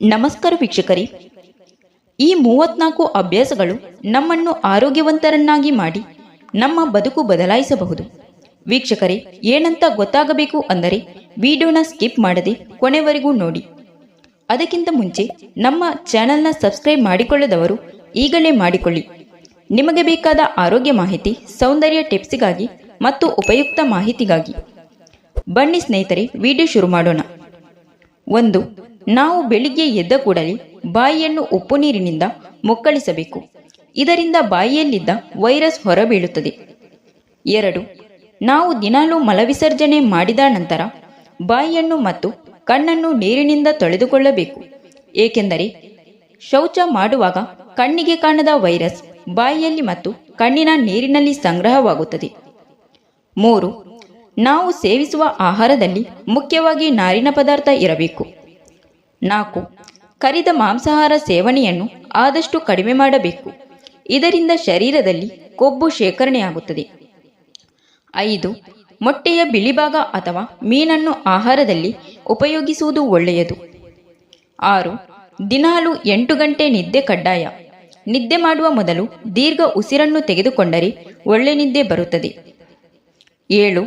ನಮಸ್ಕಾರ ವೀಕ್ಷಕರೇ. ಈ ಮೂವತ್ನಾಲ್ಕು ಅಭ್ಯಾಸಗಳು ನಮ್ಮನ್ನು ಆರೋಗ್ಯವಂತರನ್ನಾಗಿ ಮಾಡಿ ನಮ್ಮ ಬದುಕು ಬದಲಾಯಿಸಬಹುದು. ವೀಕ್ಷಕರೇ, ಏನಂತ ಗೊತ್ತಾಗಬೇಕು ಅಂದರೆ ವಿಡಿಯೋನ ಸ್ಕಿಪ್ ಮಾಡದೆ ಕೊನೆವರೆಗೂ ನೋಡಿ. ಅದಕ್ಕಿಂತ ಮುಂಚೆ ನಮ್ಮ ಚಾನೆಲ್ನ ಸಬ್ಸ್ಕ್ರೈಬ್ ಮಾಡಿಕೊಳ್ಳದವರು ಈಗಲೇ ಮಾಡಿಕೊಳ್ಳಿ. ನಿಮಗೆ ಬೇಕಾದ ಆರೋಗ್ಯ ಮಾಹಿತಿ, ಸೌಂದರ್ಯ ಟಿಪ್ಸ್ಗಾಗಿ ಮತ್ತು ಉಪಯುಕ್ತ ಮಾಹಿತಿಗಾಗಿ. ಬನ್ನಿ ಸ್ನೇಹಿತರೆ, ವಿಡಿಯೋ ಶುರು ಮಾಡೋಣ. ಒಂದು ನಾವು ಬೆಳಿಗ್ಗೆ ಎದ್ದ ಕೂಡಲೇ ಬಾಯಿಯನ್ನು ಉಪ್ಪು ನೀರಿನಿಂದ ಮುಕ್ಕಳಿಸಬೇಕು. ಇದರಿಂದ ಬಾಯಿಯಲ್ಲಿದ್ದ ವೈರಸ್ ಹೊರಬೀಳುತ್ತದೆ. ಎರಡು, ನಾವು ದಿನಾಲೂ ಮಲವಿಸರ್ಜನೆ ಮಾಡಿದ ನಂತರ ಬಾಯಿಯನ್ನು ಮತ್ತು ಕಣ್ಣನ್ನು ನೀರಿನಿಂದ ತೊಳೆದುಕೊಳ್ಳಬೇಕು. ಏಕೆಂದರೆ ಶೌಚ ಮಾಡುವಾಗ ಕಣ್ಣಿಗೆ ಕಾಣದ ವೈರಸ್ ಬಾಯಿಯಲ್ಲಿ ಮತ್ತು ಕಣ್ಣಿನ ನೀರಿನಲ್ಲಿ ಸಂಗ್ರಹವಾಗುತ್ತದೆ. ಮೂರು, ನಾವು ಸೇವಿಸುವ ಆಹಾರದಲ್ಲಿ ಮುಖ್ಯವಾಗಿ ನಾರಿನ ಪದಾರ್ಥ ಇರಬೇಕು. ನಾಲ್ಕು. ಕರಿದ ಮಾಂಸಾಹಾರ ಸೇವನೆಯನ್ನು ಆದಷ್ಟು ಕಡಿಮೆ ಮಾಡಬೇಕು. ಇದರಿಂದ ಶರೀರದಲ್ಲಿ ಕೊಬ್ಬು ಶೇಖರಣೆಯಾಗುತ್ತದೆ. ಐದು. ಮೊಟ್ಟೆಯ ಬಿಳಿಭಾಗ ಅಥವಾ ಮೀನನ್ನು ಆಹಾರದಲ್ಲಿ ಉಪಯೋಗಿಸುವುದು ಒಳ್ಳೆಯದು. ಆರು. ದಿನಾಲು ಎಂಟು ಗಂಟೆ ನಿದ್ದೆ ಕಡ್ಡಾಯ. ನಿದ್ದೆ ಮಾಡುವ ಮೊದಲು ದೀರ್ಘ ಉಸಿರನ್ನು ತೆಗೆದುಕೊಂಡರೆ ಒಳ್ಳೆ ನಿದ್ದೆ ಬರುತ್ತದೆ. ಏಳು.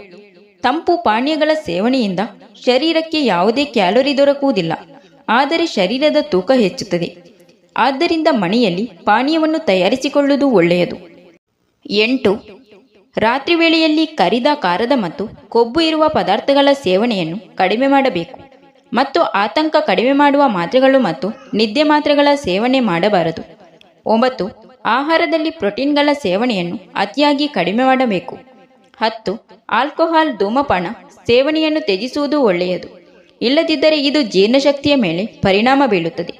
ತಂಪು ಪಾನೀಯಗಳ ಸೇವನೆಯಿಂದ ಶರೀರಕ್ಕೆ ಯಾವುದೇ ಕ್ಯಾಲೋರಿ ದೊರಕುವುದಿಲ್ಲ. ಆದರೆ ಶರೀರದ ತೂಕ ಹೆಚ್ಚುತ್ತದೆ. ಆದ್ದರಿಂದ ಮನೆಯಲ್ಲಿ ಪಾನೀಯವನ್ನು ತಯಾರಿಸಿಕೊಳ್ಳುವುದು ಒಳ್ಳೆಯದು. ಎಂಟು, ರಾತ್ರಿ ವೇಳೆಯಲ್ಲಿ ಕರಿದ ಖಾರದ ಮತ್ತು ಕೊಬ್ಬು ಇರುವ ಪದಾರ್ಥಗಳ ಸೇವನೆಯನ್ನು ಕಡಿಮೆ ಮಾಡಬೇಕು ಮತ್ತು ಆತಂಕ ಕಡಿಮೆ ಮಾಡುವ ಮಾತ್ರೆಗಳು ಮತ್ತು ನಿದ್ದೆ ಮಾತ್ರೆಗಳ ಸೇವನೆ ಮಾಡಬಾರದು. ಒಂಬತ್ತು, ಆಹಾರದಲ್ಲಿ ಪ್ರೋಟೀನ್ಗಳ ಸೇವನೆಯನ್ನು ಅತಿಯಾಗಿ ಕಡಿಮೆ ಮಾಡಬೇಕು. ಹತ್ತು, ಆಲ್ಕೋಹಾಲ್ ಧೂಮಪಾನ ಸೇವನೆಯನ್ನು ತ್ಯಜಿಸುವುದು ಒಳ್ಳೆಯದು. ಇಲ್ಲದಿದ್ದರೆ ಇದು ಜೀರ್ಣಶಕ್ತಿಯ ಮೇಲೆ ಪರಿಣಾಮ ಬೀಳುತ್ತದೆ.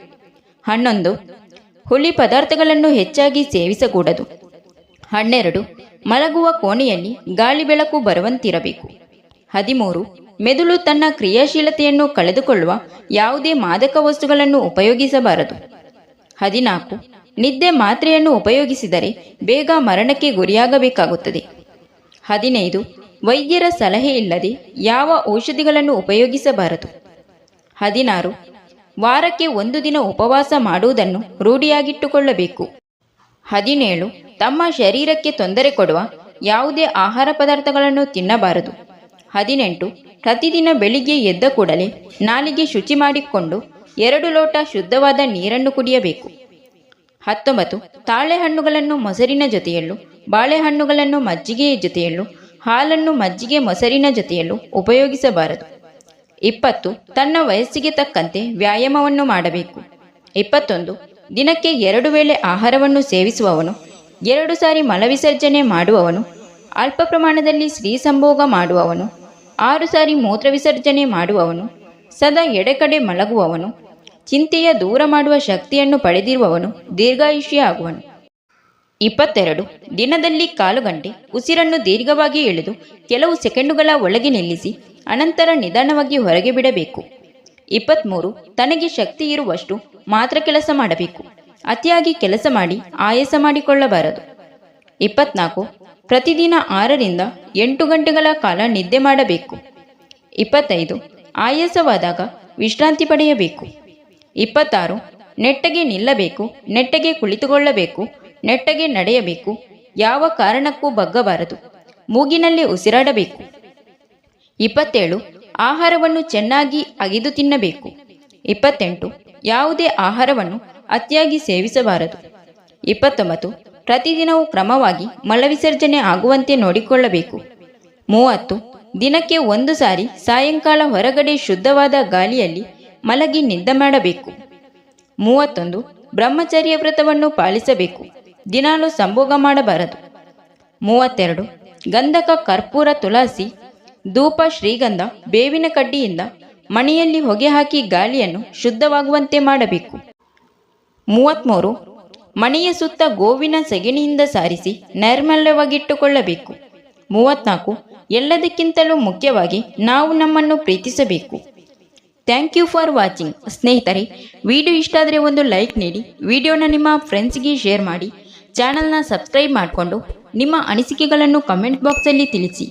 ಹನ್ನೊಂದು, ಹುಳಿ ಪದಾರ್ಥಗಳನ್ನು ಹೆಚ್ಚಾಗಿ ಸೇವಿಸಕೂಡದು. ಹನ್ನೆರಡು, ಮಲಗುವ ಕೋಣೆಯಲ್ಲಿ ಗಾಳಿ ಬೆಳಕು ಬರುವಂತಿರಬೇಕು. ಹದಿಮೂರು, ಮೆದುಳು ತನ್ನ ಕ್ರಿಯಾಶೀಲತೆಯನ್ನು ಕಳೆದುಕೊಳ್ಳುವ ಯಾವುದೇ ಮಾದಕ ವಸ್ತುಗಳನ್ನು ಉಪಯೋಗಿಸಬಾರದು. ಹದಿನಾಲ್ಕು, ನಿದ್ದೆ ಮಾತ್ರೆಯನ್ನು ಉಪಯೋಗಿಸಿದರೆ ಬೇಗ ಮರಣಕ್ಕೆ ಗುರಿಯಾಗಬೇಕಾಗುತ್ತದೆ. ಹದಿನೈದು ವೈದ್ಯರ ಸಲಹೆ ಇಲ್ಲದೆ ಯಾವ ಔಷಧಿಗಳನ್ನು ಉಪಯೋಗಿಸಬಾರದು? ಹದಿನಾರು. ವಾರಕ್ಕೆ ಒಂದು ದಿನ ಉಪವಾಸ ಮಾಡುವುದನ್ನು ರೂಢಿಯಾಗಿಟ್ಟುಕೊಳ್ಳಬೇಕು. ಹದಿನೇಳು. ತಮ್ಮ ಶರೀರಕ್ಕೆ ತೊಂದರೆ ಕೊಡುವ ಯಾವುದೇ ಆಹಾರ ಪದಾರ್ಥಗಳನ್ನು ತಿನ್ನಬಾರದು. ಹದಿನೆಂಟು. ಪ್ರತಿದಿನ ಬೆಳಿಗ್ಗೆ ಎದ್ದ ಕೂಡಲೇ ನಾಲಿಗೆ ಶುಚಿ ಮಾಡಿಕೊಂಡು ಎರಡು ಲೋಟ ಶುದ್ಧವಾದ ನೀರನ್ನು ಕುಡಿಯಬೇಕು. ಹತ್ತೊಂಬತ್ತು. ತಾಳೆಹಣ್ಣುಗಳನ್ನು ಮೊಸರಿನ ಜೊತೆಯಲ್ಲೂ ಬಾಳೆಹಣ್ಣುಗಳನ್ನು ಮಜ್ಜಿಗೆಯ ಜೊತೆಯಲ್ಲೂ ಹಾಲನ್ನು ಮಜ್ಜಿಗೆ ಮೊಸರಿನ ಜೊತೆಯಲ್ಲೂ ಉಪಯೋಗಿಸಬಾರದು. ಇಪ್ಪತ್ತು, ತನ್ನ ವಯಸ್ಸಿಗೆ ತಕ್ಕಂತೆ ವ್ಯಾಯಾಮವನ್ನು ಮಾಡಬೇಕು. ಇಪ್ಪತ್ತೊಂದು, ದಿನಕ್ಕೆ ಎರಡು ವೇಳೆ ಆಹಾರವನ್ನು ಸೇವಿಸುವವನು, ಎರಡು ಸಾರಿ ಮಲವಿಸರ್ಜನೆ ಮಾಡುವವನು, ಅಲ್ಪ ಪ್ರಮಾಣದಲ್ಲಿ ಸ್ತ್ರೀ ಸಂಭೋಗ ಮಾಡುವವನು, ಆರು ಸಾರಿ ಮೂತ್ರ ವಿಸರ್ಜನೆ ಮಾಡುವವನು, ಸದಾ ಎಡೆಕಡೆ ಮಲಗುವವನು, ಚಿಂತೆಯ ದೂರ ಮಾಡುವ ಶಕ್ತಿಯನ್ನು ಪಡೆದಿರುವವನು, ದೀರ್ಘಾಯುಷ್ಯ ಆಗುವನು. ಇಪ್ಪತ್ತೆರಡು, ದಿನದಲ್ಲಿ ಕಾಲು ಗಂಟೆ, ಉಸಿರನ್ನು ದೀರ್ಘವಾಗಿ ಎಳೆದು ಕೆಲವು ಸೆಕೆಂಡುಗಳ ಒಳಗೆ ನಿಲ್ಲಿಸಿ, ಅನಂತರ ನಿಧಾನವಾಗಿ ಹೊರಗೆ ಬಿಡಬೇಕು. ಇಪ್ಪತ್ತ್ಮೂರು ತನಗೆ ಶಕ್ತಿ ಇರುವಷ್ಟು ಮಾತ್ರ ಕೆಲಸ ಮಾಡಬೇಕು. ಅತಿಯಾಗಿ ಕೆಲಸ ಮಾಡಿ, ಆಯಾಸ ಮಾಡಿಕೊಳ್ಳಬಾರದು. ಇಪ್ಪತ್ನಾಲ್ಕು, ಪ್ರತಿದಿನ ಆರರಿಂದ ಎಂಟು ಗಂಟೆಗಳ ಕಾಲ ನಿದ್ದೆ ಮಾಡಬೇಕು. ಇಪ್ಪತ್ತೈದು, ಆಯಾಸವಾದಾಗ ವಿಶ್ರಾಂತಿ ಪಡೆಯಬೇಕು. ಇಪ್ಪತ್ತಾರು, ನೆಟ್ಟಗೆ ನಿಲ್ಲಬೇಕು, ನೆಟ್ಟಗೆ ಕುಳಿತುಕೊಳ್ಳಬೇಕು ನೆಟ್ಟಗೆ ನಡೆಯಬೇಕು. ಯಾವ ಕಾರಣಕ್ಕೂ ಬಗ್ಗಬಾರದು. ಮೂಗಿನಲ್ಲಿ ಉಸಿರಾಡಬೇಕು. ಇಪ್ಪತ್ತೇಳು, ಆಹಾರವನ್ನು ಚೆನ್ನಾಗಿ ಅಗಿದು ತಿನ್ನಬೇಕು. ಇಪ್ಪತ್ತೆಂಟು, ಯಾವುದೇ ಆಹಾರವನ್ನು ಅತಿಯಾಗಿ ಸೇವಿಸಬಾರದು. ಇಪ್ಪತ್ತೊಂಬತ್ತು, ಪ್ರತಿದಿನವೂ ಕ್ರಮವಾಗಿ ಮಲವಿಸರ್ಜನೆ ಆಗುವಂತೆ ನೋಡಿಕೊಳ್ಳಬೇಕು. ಮೂವತ್ತು, ದಿನಕ್ಕೆ ಒಂದು ಸಾರಿ ಸಾಯಂಕಾಲ ಹೊರಗಡೆ ಶುದ್ಧವಾದ ಗಾಳಿಯಲ್ಲಿ ಮಲಗಿ ನಿದ್ದೆ ಮಾಡಬೇಕು. ಮೂವತ್ತೊಂದು, ಬ್ರಹ್ಮಚರ್ಯ ವ್ರತವನ್ನು ಪಾಲಿಸಬೇಕು. ದಿನಾಲು ಸಂಭೋಗ ಮಾಡಬಾರದು. ಮೂವತ್ತೆರಡು, ಗಂಧಕ ಕರ್ಪೂರ ತುಳಸಿ, ಧೂಪ ಶ್ರೀಗಂಧ, ಬೇವಿನ ಕಡ್ಡಿಯಿಂದ ಮಣಿಯಲ್ಲಿ ಹೊಗೆ ಹಾಕಿ ಗಾಳಿಯನ್ನು ಶುದ್ಧವಾಗುವಂತೆ ಮಾಡಬೇಕು. ಮೂವತ್ತ್ಮೂರು ಮಣಿಯ ಸುತ್ತ ಗೋವಿನ ಸೆಗಣಿಯಿಂದ ಸಾರಿಸಿ ನೈರ್ಮಲ್ಯವಾಗಿಟ್ಟುಕೊಳ್ಳಬೇಕು. ಮೂವತ್ನಾಲ್ಕು, ಎಲ್ಲದಕ್ಕಿಂತಲೂ ಮುಖ್ಯವಾಗಿ ನಾವು ನಮ್ಮನ್ನು ಪ್ರೀತಿಸಬೇಕು. Thank you for watching. ಸ್ನೇಹಿತರೆ, ವಿಡಿಯೋ ಇಷ್ಟ ಆದರೆ ಒಂದು ಲೈಕ್ ನೀಡಿ, ವಿಡಿಯೋನ ನಿಮ್ಮ ಫ್ರೆಂಡ್ಸ್ಗೆ ಶೇರ್ ಮಾಡಿ. ಚಾನಲ್ನ ಸಬ್ಸ್ಕ್ರೈಬ್ ಮಾಡಿಕೊಂಡು ನಿಮ್ಮ ಅನಿಸಿಕೆಗಳನ್ನು ಕಮೆಂಟ್ ಬಾಕ್ಸಲ್ಲಿ ತಿಳಿಸಿ.